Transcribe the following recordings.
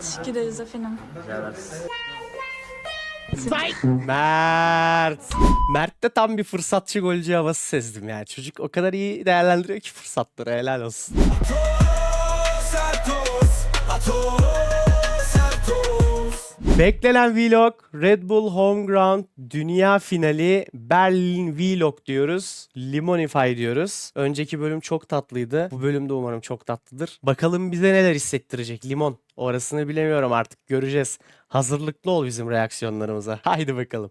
Teşekkür ederiz efendim. Mert. Mert'te tam bir fırsatçı golcü havası sezdim yani. Çocuk o kadar iyi değerlendiriyor ki fırsatları helal olsun. Beklenen vlog Red Bull Home Ground Dünya Finali Berlin Vlog diyoruz. Limonify diyoruz. Önceki bölüm çok tatlıydı. Bu bölüm de umarım çok tatlıdır. Bakalım bize neler hissettirecek limon. Orasını bilemiyorum artık göreceğiz. Hazırlıklı ol bizim reaksiyonlarımıza. Haydi bakalım.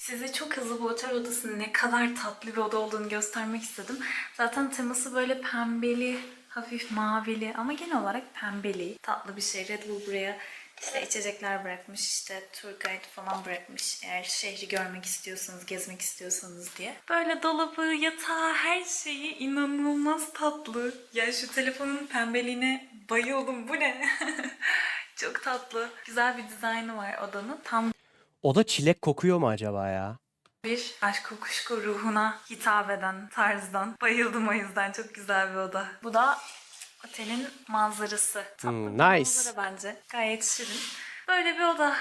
Size çok hızlı bu otel odasının ne kadar tatlı bir oda olduğunu göstermek istedim. Zaten teması böyle pembeli, hafif mavili ama genel olarak pembeli. Tatlı bir şey. Red Bull buraya işte içecekler bırakmış, işte tour guide falan bırakmış. Eğer şehri görmek istiyorsanız, gezmek istiyorsanız diye. Böyle dolabı, yatağı, her şeyi inanılmaz tatlı. Ya şu telefonun pembeliğine bayıldım. Bu ne? Çok tatlı. Güzel bir dizaynı var odanın. Tam O da çilek kokuyor mu acaba ya? bir aşk kokuşku ruhuna hitap eden tarzdan. Bayıldım o yüzden. Çok güzel bir oda. Bu da otelin manzarası. Tatlı Hmm, bir nice. manzara bence. Gayet şirin. Böyle bir oda.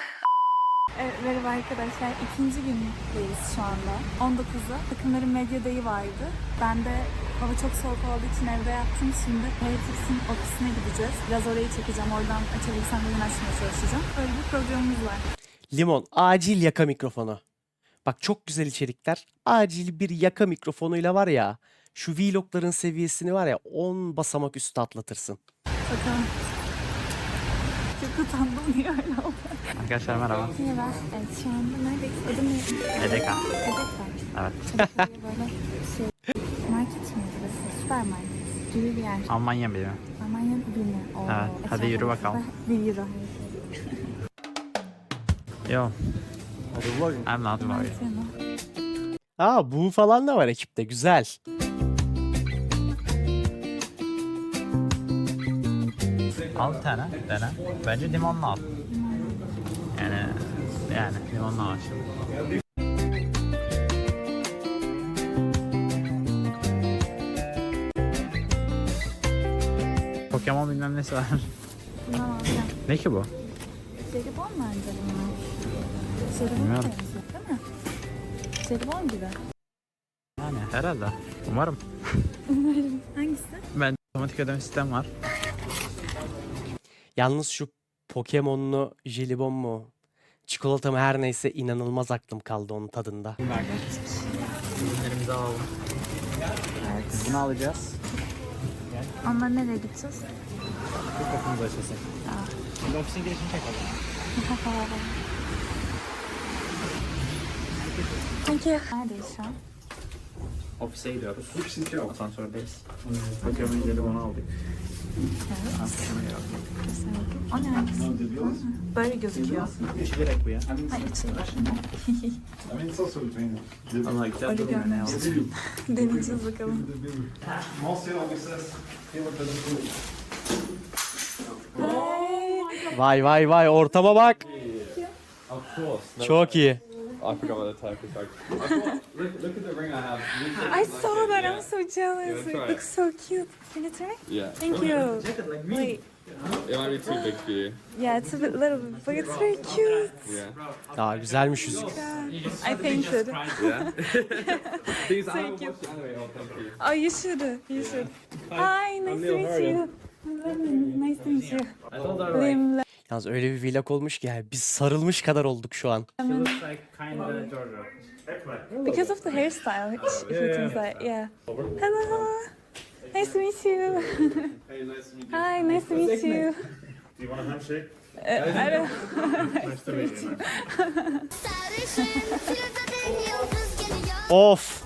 Evet, merhaba arkadaşlar. İkinci gündeyiz şu anda. 19'da. Takımların medya dayı vardı. Ben de hava çok soğuk olduğu için evde yattım. Şimdi Hayatix'in ofisine gideceğiz. Biraz orayı çekeceğim. Oradan açabilirsem yayın açmaya çalışacağım. Böyle bir programımız var. Limon acil yaka mikrofonu. Bak çok güzel içerikler. Acil bir yaka mikrofonuyla var ya şu vlogların seviyesini var ya 10 basamak üstü atlatırsın. Bakalım. Çok utandım niye öyle oldu? Arkadaşlar merhaba. Merhaba. Evet şu anda neredeyiz? Ne? EDK. Hedefler. Evet. Böyle şey market mi burası? Süpermarket gibi bir yer. Almanya biri. Almanya birimi. Oo, Evet, hadi yürü bakalım. Bir euro. Yo. I'm not worried. Aa bu falan da var ekipte güzel. Al bir tane, dene. Bence limonlu al. Yani, yani limonlu al bilmem nesi var. Bundan alacağım. ne ki bu? Jelibon bence bunlar. Jelibon Bilmiyorum. benziyor değil mi? Jelibon gibi. Yani herhalde. Umarım. Umarım. Hangisi? Ben otomatik ödeme sistem var. Yalnız şu Pokemon'lu jelibon mu? Çikolata mı her neyse inanılmaz aklım kaldı onun tadında. Ürünlerimizi alalım. Biz bunu alacağız. Onlar nereye gideceğiz? Bu kapımızı açılsın. Şimdi ofisin girişini çekelim. Thank you. Neredeyiz şu an? Ofise gidiyoruz. Asansördeyiz. Pokemon jelibonu aldık. O ne hangisi? Böyle gözüküyor. İçi direkt bu ya. Ha içi. Allah güzel Öyle görünüyor. Deneyeceğiz bakalım. Vay vay vay ortama bak. Çok iyi. I forgot what the type is like. I thought, look, look at the ring I have. Are- I saw that. I'm so jealous. Yeah, It try looks so cute. Can you try? Yeah. Thank you. Wait. It might be too big for you. Yeah, it's a bit little, but it's very cute. Yeah. Aa güzelmiş yüzük. I painted. Yeah. These I haven't watched the anime. Oh, thank you. Oh, you should. You should. Hi, nice to meet you. Lemon, Nice to meet you. Lim, Yalnız öyle bir vlog olmuş ki yani biz sarılmış kadar olduk şu an. lemon. like. Because of the hairstyle, if you think that, yeah. Hello. Nice to meet you. Hi, nice to meet you. Do you want a handshake? Uh, I don't. Nice to meet you. Sarışın filtreden yıldız geliyor. Of.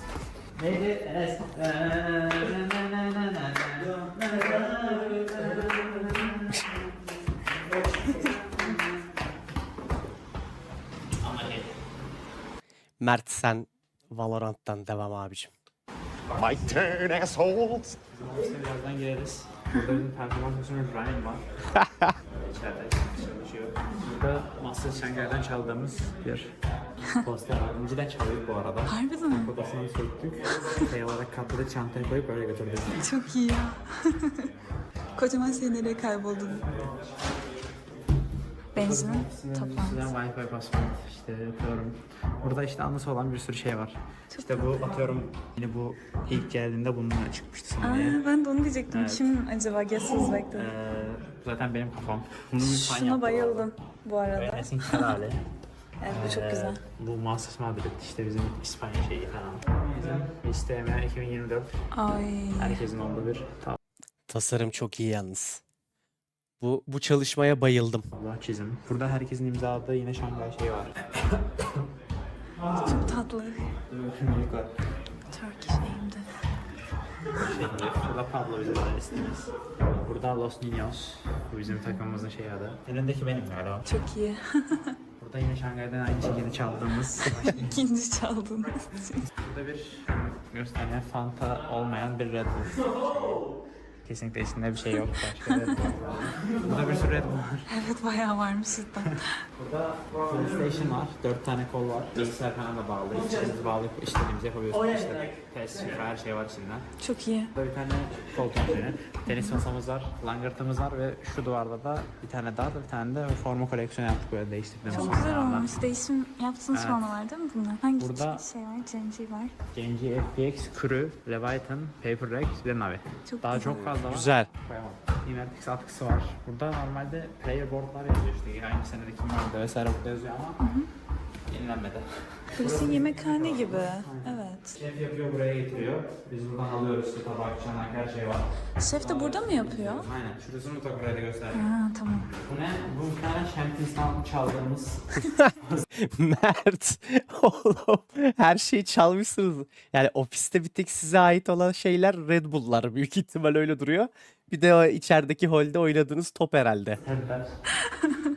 Mert sen Valorant'tan devam abicim. Ofise birazdan gireriz. Burada bizim performans uzmanı Ryan var. İçeride çalışıyor. Burada Master Şengay'dan çaldığımız bir poster var. Önceden çalıyorduk bu arada. Harbiden mi? Odasını söktük. Şey olarak katladık, çantaya koyup öyle götürdük. Çok iyi ya. Kocaman şey nereye kayboldun? Benzinin toplantısı. Wi-Fi password işte yapıyorum. Burada işte anısı olan bir sürü şey var. işte bu atıyorum yine bu ilk geldiğinde bununla çıkmıştı Aa, sahneye. ben de onu diyecektim. Evet. Kim acaba Guess Who's Back'te? Ee, zaten benim kafam. Bunu Şuna bayıldım bu Ve arada. Esin Kerale. Evet bu çok Ee, güzel. Bu Masters Madrid işte bizim İspanya şeyi falan. Bizim İsteme 2024 Ay. herkesin olduğu bir Tasarım çok iyi yalnız. Bu bu çalışmaya bayıldım. tablo çizim. Burada herkesin imzaladığı yine Şangay şeyi var. Çok tatlı. Turkish aim'de. Şey, burada Pablo bize listemiz. Burada Los Niños. Bu bizim takımımızın şey adı. Elindeki benim galiba. Çok iyi. Burada yine Şangay'dan aynı şekilde çaldığımız. İkinci çaldın. Burada bir gösterme Fanta olmayan bir Red Bull. Kesinlikle içinde bir şey yok. Başka Red Bull. Burada bir sürü Red Bull var. evet bayağı varmış cidden. Burada PlayStation var. Dört tane kol var. Bilgisayar falan da bağlı. İçerisi bağlayıp işlerimizi yapabiliyorsunuz. İşte PES, FIFA her şey var içinden. Çok iyi. Burada bir tane koltuğumuz yine. Tenis masamız var, langırtımız var ve şu duvarda da bir tane daha da bir tane de forma koleksiyonu yaptık böyle değiştirdiğimiz Çok güzel formalardan. olmuş. Değişim yaptığınız Evet. forma var değil mi bunlar? Hangi Burada- şey var? Genji var. Genji FPX, Kuru, Leviathan, Paper Rex Navi. Çok Daha güzel. çok fazla var. Güzel. Koyamam. Invertix atkısı var. Burada normalde player boardlar yazıyor işte. Aynı senedeki vardı vesaire burada yazıyor ama yenilenmedi. Burası yemekhane gibi. Evet. Şef yapıyor buraya getiriyor. Biz buradan alıyoruz işte tabak, çanak her şey var. Şef de burada mı yapıyor? Aynen. Şurası mutfak buraya da göster. Ha tamam. Champions'tan çaldığımız Mert. Oğlum her şeyi çalmışsınız. Yani ofiste bir tek size ait olan şeyler Red Bull'lar. Büyük ihtimal öyle duruyor. Bir de o içerideki holde oynadığınız top herhalde. Temper.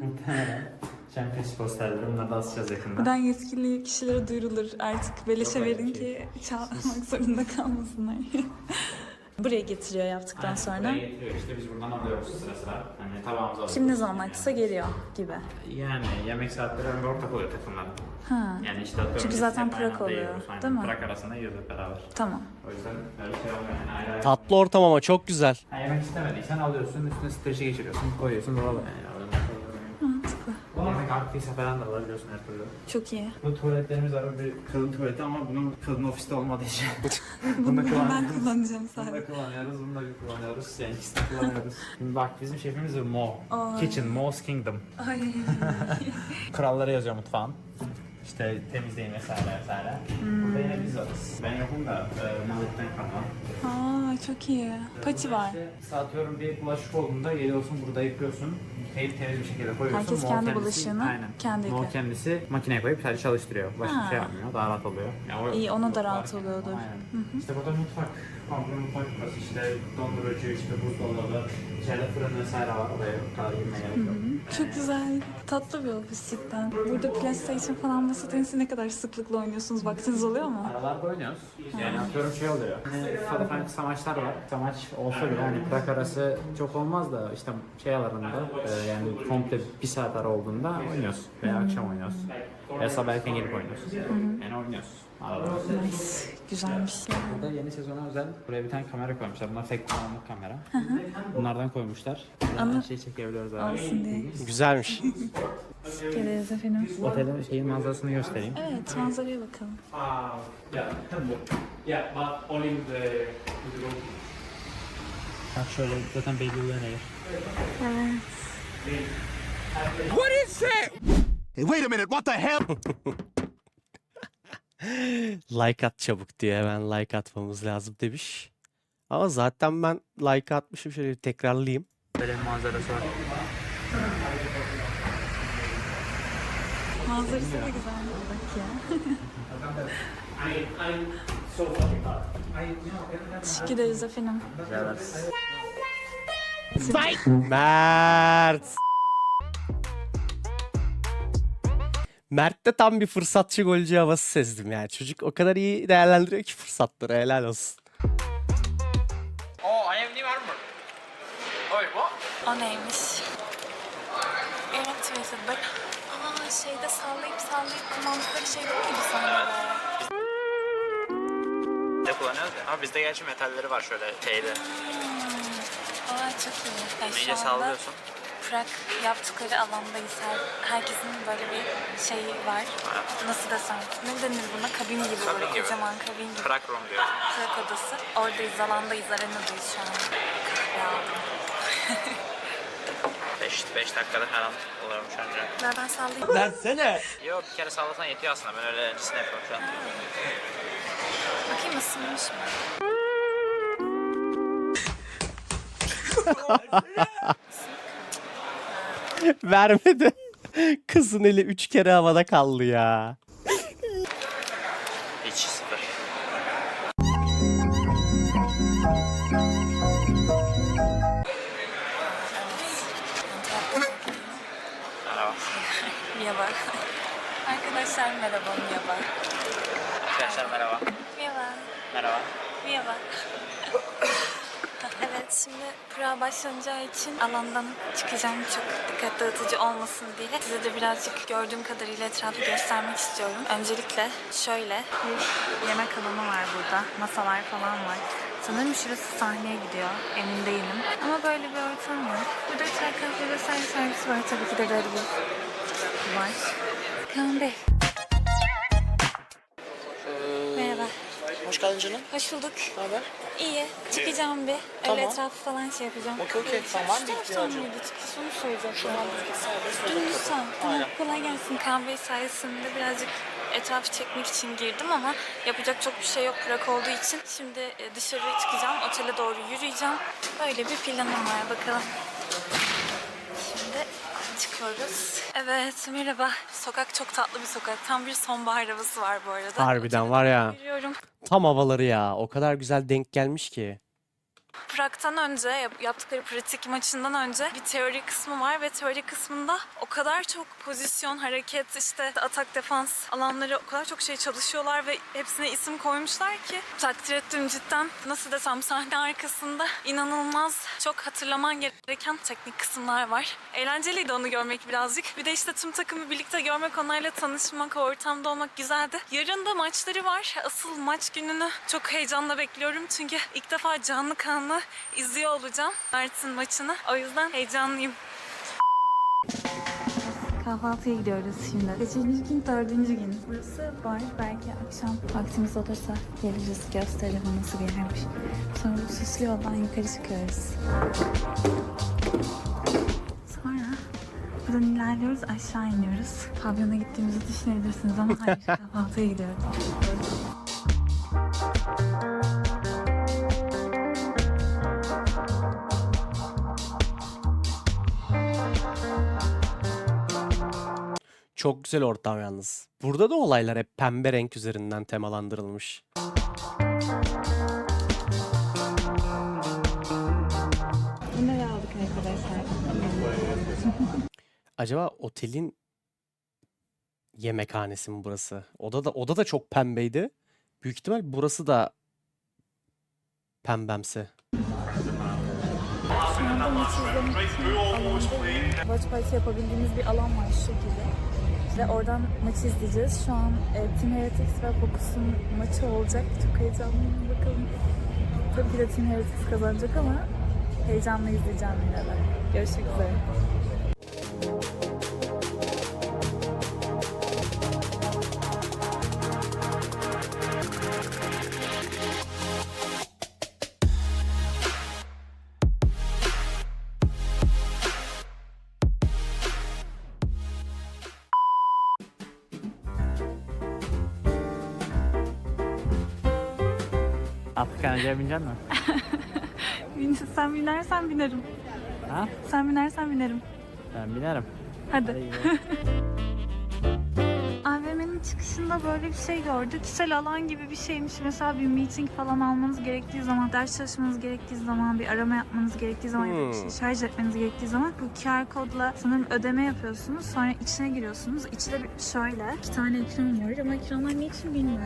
Muhtemelen. Champions posterleri. Bunları da asacağız yakında. Buradan yetkili kişilere duyurulur. Artık beleşe verin ki çalmak zorunda kalmasınlar. Buraya getiriyor yaptıktan Aynen, sonra. Buraya getiriyor işte biz buradan alıyoruz sıra sıra. Hani tabağımıza alıyoruz. Kim ne zaman açsa geliyor gibi. Yani yemek saatleri önce ortak oluyor takımların. Ha. Yani işte atıyorum. Çünkü biz zaten prak oluyor, yiyoruz, aynen. değil mi? Prak arasında yiyoruz hep beraber. Tamam. O yüzden öyle şey olmuyor yani ayrı ayrı. Tatlı ortam ama çok güzel. Ha, yemek istemediysen alıyorsun üstüne streçe geçiriyorsun koyuyorsun dolaba yani. Yemek arttıysa falan da alabiliyorsun her türlü. Çok iyi. Bu tuvaletlerimiz var bir kadın tuvaleti ama bunun kadın ofiste olmadığı için. Bunu da ben kullanacağım Bunu sadece. da kullanıyoruz, bunu da kullanıyoruz. Yani ikisini kullanıyoruz. Şimdi bak bizim şefimiz de Mo. Ay. Kitchen, Mo's Kingdom. Ay. Kuralları yazıyor mutfağın. İşte temizleyin vesaire vesaire. Burada yine biz varız. Ben yokum da e, Mehmet'ten kalma. Aa çok iyi. Pati var. İşte atıyorum bir bulaşık olduğunda geliyorsun burada yıkıyorsun. Temiz temiz bir şekilde koyuyorsun. Herkes kendi kendisi- bulaşığını aynen. kendi yıkıyor. kendisi makineye koyup sadece çalıştırıyor. Başka bir şey yapmıyor. Daha rahat oluyor. Yani o- İyi, ona da rahat oluyordur. Aynen. İşte burada mutfak. Komple mutfak. İşte dondurucu, işte buzdolabı, içeride fırın vesaire var. Oraya kadar girmeye gerek yok. Çok güzel. Tatlı bir ofis cidden. Burada PlayStation falan masa tenisi ne kadar sıklıkla oynuyorsunuz? Vaktiniz oluyor mu? Aralarda oynuyoruz. Yani atıyorum şey oluyor. Hani Falafel samaçlar var. Samaç olsa bile hani Prag arası çok olmaz da işte şey aralarında e, yani komple bir saat ara olduğunda oynuyoruz. Veya akşam oynuyoruz. Veya sabah erken gelip oynuyoruz. Yani oynuyoruz. Nice. Güzelmiş. Burada yeni sezona özel buraya bir tane kamera koymuşlar. Bunlar tek kullanımlık kamera. Bunlardan koymuşlar. Buradan her şeyi çekebiliyoruz abi. Olsun diye. Güzelmiş. Geliriz efendim. Otelin şeyin manzarasını göstereyim. Evet manzaraya bakalım. Yeah, yeah, but only with the with the rope. Bak şöyle zaten belli oluyor ne Evet. Hey, wait a minute, what the hell? like at çabuk diye hemen like atmamız lazım demiş. Ama zaten ben like atmışım şöyle bir tekrarlayayım. Böyle bir manzarası var. Manzarası da güzel. Bak ya. Teşekkür ederiz efendim. Mert. Mert'te tam bir fırsatçı golcü havası sezdim yani. Çocuk o kadar iyi değerlendiriyor ki fırsatları helal olsun. Oh, I have new armor. O neymiş? Electrical bak. Aa şeyde sallayıp sallayıp kullandıkları şey değil miydi sahnede? de kullanıyoruz ya. Ama bizde gerçi metalleri var şöyle şeyde. Aa çok iyi. Yani şu anda sallıyorsun. Prag yaptıkları alandayız. Her, herkesin böyle bir şeyi var. Nasıl desem? Ne denir buna? Kabin gibi Kabin böyle. gibi. Kocaman kabin gibi. Crack room diyor. Prag odası. Oradayız, alandayız, arenadayız şu an. Kahve aldım. 5 5 dakikada falan oluyormuş önce. Ver ben sallayayım. Yok bir kere sallasan yetiyor aslında. Ben öyle öncesine yapıyorum şu an. Bakayım ısınmış mı? Vermedi. Kızın eli üç kere havada kaldı ya. Hiç sıfır. Merhaba. Merhaba. Arkadaşlar merhaba, merhaba. Arkadaşlar merhaba. Merhaba. Merhaba. Merhaba. Şimdi Pırağa başlanacağı için alandan çıkacağım çok dikkat dağıtıcı olmasın diye. Size de birazcık gördüğüm kadarıyla etrafı göstermek istiyorum. Öncelikle şöyle bir yemek alanı var burada. Masalar falan var. Sanırım şurası sahneye gidiyor. Emin değilim. Ama böyle bir ortam var. Burada çay kahve vesaire servis var. Tabii ki de Bull var. Kaan. Geldin canım. Hoş bulduk. Ne haber? İyi. Çıkacağım bir. Tamam. Öyle etrafı falan şey yapacağım. Okey, okey. Tamam, var mı ihtiyacın? mıydı? Çıkış onu soracağım. Şu an Dümdüz sağ. Tamam. Kolay gelsin. Bey sayesinde birazcık etrafı çekmek için girdim ama yapacak çok bir şey yok bırak olduğu için. Şimdi e, dışarı çıkacağım. Otele doğru yürüyeceğim. Böyle bir planım var. Bakalım. Çıkıyoruz. Evet merhaba. Sokak çok tatlı bir sokak. Tam bir sonbahar havası var bu arada. Harbiden var ya. doğru Yürüyorum. Tam havaları ya. O kadar güzel denk gelmiş ki. Prag'tan önce yap- yaptıkları pratik maçından önce bir teori kısmı var ve teori kısmında o kadar çok pozisyon, hareket, işte atak defans alanları o kadar çok şey çalışıyorlar ve hepsine isim koymuşlar ki takdir ettim cidden. Nasıl desem sahne arkasında inanılmaz çok hatırlaman gereken teknik kısımlar var. Eğlenceliydi onu görmek birazcık. Bir de işte tüm takımı birlikte görmek, onlarla tanışmak, o ortamda olmak güzeldi. Yarın da maçları var. Asıl maç gününü çok heyecanla bekliyorum. Çünkü ilk defa canlı kanlı izliyor olacağım Mert'in maçını. O yüzden heyecanlıyım. Kahvaltıya gidiyoruz şimdi. Beşinci gün, dördüncü gün. Burası bar. Belki akşam vaktimiz olursa geliriz. Gösterelim nasıl bir yermiş. Sonra bu süslü yoldan yukarı çıkıyoruz. Sonra buradan ilerliyoruz, aşağı iniyoruz. Pavyona gittiğimizi düşünebilirsiniz ama hayır, kahvaltıya gidiyoruz. Çok güzel ortam yalnız. Burada da olaylar hep pembe renk üzerinden temalandırılmış. Bunları aldık arkadaşlar. Acaba otelin yemekhanesi mi burası? Oda da oda da çok pembeydi. Büyük ihtimal burası da pembemsi. Watch party yapabildiğimiz bir alan var şu şekilde. Ve oradan maç izleyeceğiz. Şu an e, Team Heretics ve Focus'un maçı olacak. Çok heyecanlıyım. Bakalım. Tabii ki de Team Heretics kazanacak ama heyecanla izleyeceğim yine de. Görüşmek üzere. Afrikanca binecek misin? Bin- Sen binersen binerim. Ha? Sen binersen binerim. Ben binerim. Hadi. Havalimanının çıkışında böyle bir şey gördük. Kişisel alan gibi bir şeymiş. Mesela bir meeting falan almanız gerektiği zaman, ders çalışmanız gerektiği zaman, bir arama yapmanız gerektiği zaman ya da bir şey Hmm. şarj etmeniz gerektiği zaman bu QR kodla sanırım ödeme yapıyorsunuz. Sonra içine giriyorsunuz. İçinde bir- şöyle iki tane ekran var ama ekranlar ne için bilmiyorum.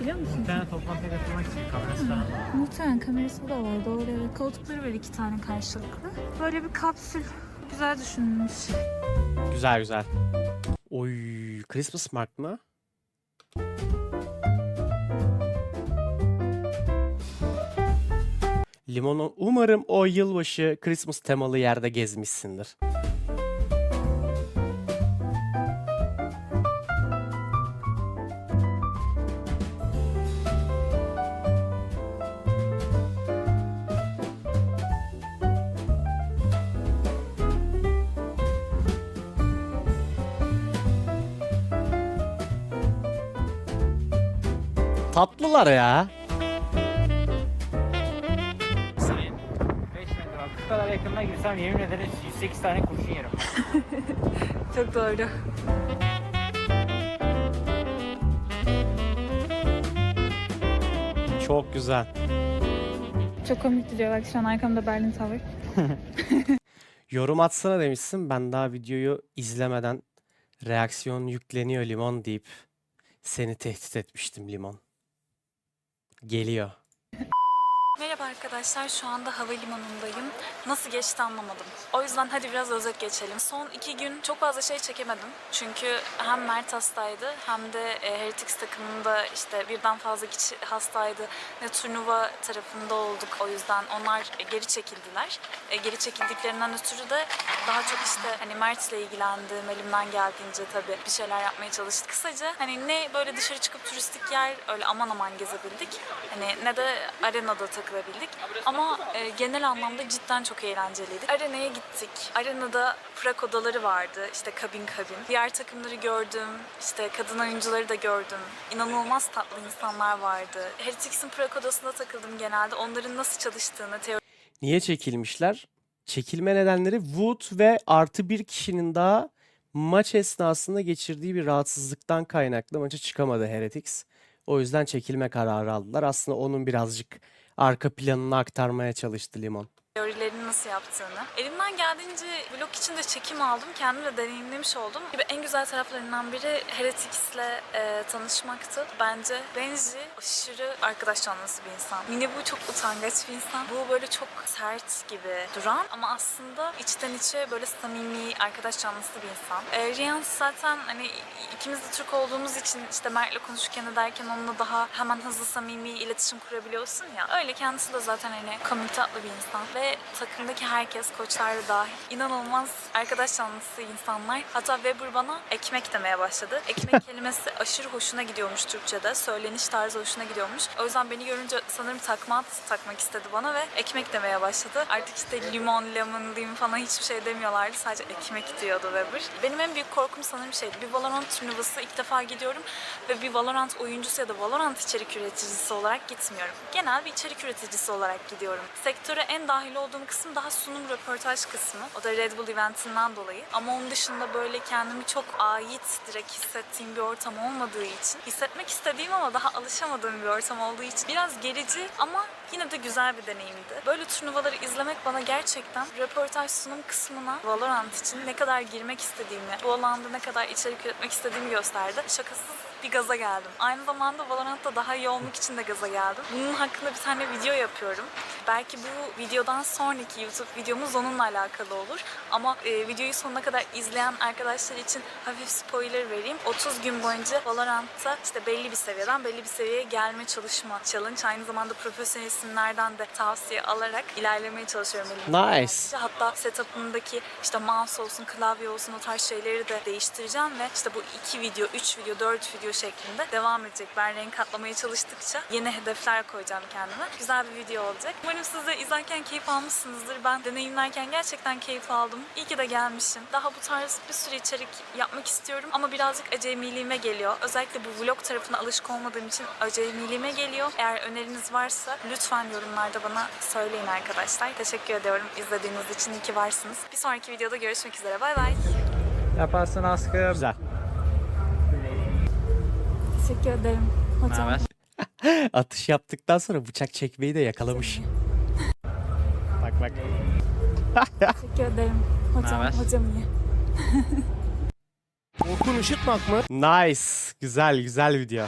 Biliyor musun? Bir tane toplantıya katılmak için kamerası falan var. Muhtemelen kamerası da var doğru evet. Koltukları var iki tane karşılıklı. Böyle bir kapsül. Güzel düşünülmüş. Güzel güzel. Oy Christmas mark mı? Limonu umarım o yılbaşı Christmas temalı yerde gezmişsindir. Tatlılar ya. Sayın 5 metre bak şu kadar yakınına girsem yemin ederim 108 tane kurşun yerim. Çok doğru. Çok güzel. Çok komik duruyor bak şu an arkamda Berlin Tower. Yorum atsana demişsin. Ben daha videoyu izlemeden reaksiyon yükleniyor limon deyip seni tehdit etmiştim limon. Geliyor. Merhaba arkadaşlar, şu anda havalimanındayım. Nasıl geçti anlamadım. O yüzden hadi biraz özet geçelim. Son iki gün çok fazla şey çekemedim. Çünkü hem Mert hastaydı hem de e, Heretics takımında işte birden fazla kişi hastaydı. Ve turnuva tarafında olduk. O yüzden onlar e, geri çekildiler. E, geri çekildiklerinden ötürü de daha çok işte hani Mert'le ilgilendim. Elimden geldiğince tabii bir şeyler yapmaya çalıştık. Kısaca hani ne böyle dışarı çıkıp turistik yer öyle aman aman gezebildik. Hani ne de arenada takılabildik. Ama e, genel anlamda cidden çok eğlenceliydi. Arenaya gittik. Arenada Prag odaları vardı. İşte kabin kabin. Diğer takımları gördüm. İşte kadın oyuncuları da gördüm. İnanılmaz tatlı insanlar vardı. Heretics'in Prag odasında takıldım genelde. Onların nasıl çalıştığını, Niye çekilmişler? Çekilme nedenleri Wood ve artı bir kişinin daha maç esnasında geçirdiği bir rahatsızlıktan kaynaklı maça çıkamadı Heretics. O yüzden çekilme kararı aldılar. Aslında onun birazcık arka planını aktarmaya çalıştı Limon. Teorilerini nasıl yaptığını. Elimden geldiğince vlog için de çekim aldım. Kendim de deneyimlemiş oldum. Gibi en güzel taraflarından biri Heretics'le e, tanışmaktı. Bence Benji aşırı arkadaş canlısı bir insan. Mine bu çok utangaç bir insan. Bu böyle çok sert gibi duran ama aslında içten içe böyle samimi arkadaş canlısı bir insan. E, Riyan zaten hani ikimiz de Türk olduğumuz için işte Mert'le konuşurken ederken onunla daha hemen hızlı samimi iletişim kurabiliyorsun ya. Öyle kendisi de zaten hani tatlı bir insan ve takımdaki herkes koçlar da dahil inanılmaz arkadaş canlısı insanlar. Hatta Weber bana ekmek demeye başladı. Ekmek kelimesi aşırı hoşuna gidiyormuş Türkçe'de. Söyleniş tarzı hoşuna gidiyormuş. O yüzden beni görünce sanırım takma at takmak istedi bana ve ekmek demeye başladı. Artık işte limon, lemon, lim falan hiçbir şey demiyorlardı. Sadece ekmek diyordu Weber. Benim en büyük korkum sanırım şeydi. Bir Valorant turnuvası ilk defa gidiyorum ve bir Valorant oyuncusu ya da Valorant içerik üreticisi olarak gitmiyorum. Genel bir içerik üreticisi olarak gidiyorum. Sektöre en dahil olduğum kısım daha sunum röportaj kısmı. O da Red Bull eventinden dolayı. Ama onun dışında böyle kendimi çok ait direkt hissettiğim bir ortam olmadığı için, hissetmek istediğim ama daha alışamadığım bir ortam olduğu için biraz gerici ama yine de güzel bir deneyimdi. Böyle turnuvaları izlemek bana gerçekten röportaj sunum kısmına Valorant için ne kadar girmek istediğimi, bu alanda ne kadar içerik üretmek istediğimi gösterdi. Şakasız bir gaza geldim. Aynı zamanda Valorant'ta daha iyi olmak için de gaza geldim. Bunun hakkında bir tane video yapıyorum. Belki bu videodan sonraki YouTube videomuz onunla alakalı olur. Ama e, videoyu sonuna kadar izleyen arkadaşlar için hafif spoiler vereyim. 30 gün boyunca Valorant'ta işte belli bir seviyeden belli bir seviyeye gelme çalışma challenge. Aynı zamanda profesyonel isimlerden de tavsiye alarak ilerlemeye çalışıyorum Nice. Hatta setup'ımdaki işte mouse olsun, klavye olsun o tarz şeyleri de değiştireceğim ve işte bu iki video, üç video, dört video şeklinde devam edecek. Ben renk katlamaya çalıştıkça yeni hedefler koyacağım kendime. Güzel bir video olacak. Umarım siz de izlerken keyif almışsınızdır. Ben deneyimlerken gerçekten keyif aldım. İyi ki de gelmişim. Daha bu tarz bir sürü içerik yapmak istiyorum ama birazcık acemiliğime geliyor. Özellikle bu vlog tarafına alışık olmadığım için acemiliğime geliyor. Eğer öneriniz varsa lütfen yorumlarda bana söyleyin arkadaşlar. Teşekkür ediyorum izlediğiniz için. İyi ki varsınız. Bir sonraki videoda görüşmek üzere. Bay bay. Yaparsın askım. Güzel. Teşekkür ederim hocam. Atış yaptıktan sonra bıçak çekmeyi de yakalamış. bak bak. Teşekkür ederim hocam. Hocam iyi. Orkun Işıtmak mı? Nice. Güzel güzel video.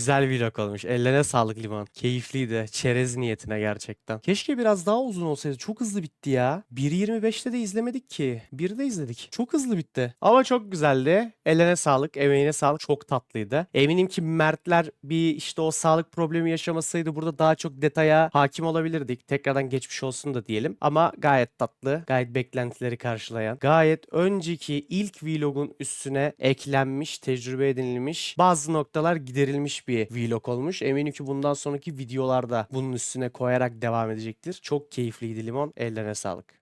Güzel vlog olmuş. Ellerine sağlık Limon. Keyifliydi. Çerez niyetine gerçekten. Keşke biraz daha uzun olsaydı. Çok hızlı bitti ya. 1.25'te de izlemedik ki. 1'de izledik. Çok hızlı bitti. Ama çok güzeldi. Ellerine sağlık. Emeğine sağlık. Çok tatlıydı. Eminim ki Mertler bir işte o sağlık problemi yaşamasaydı burada daha çok detaya hakim olabilirdik. Tekrardan geçmiş olsun da diyelim. Ama gayet tatlı. Gayet beklentileri karşılayan. Gayet önceki ilk vlogun üstüne eklenmiş, tecrübe edinilmiş, bazı noktalar giderilmiş bir vlog olmuş. Eminim ki bundan sonraki videolarda bunun üstüne koyarak devam edecektir. Çok keyifliydi Limon. Ellerine sağlık.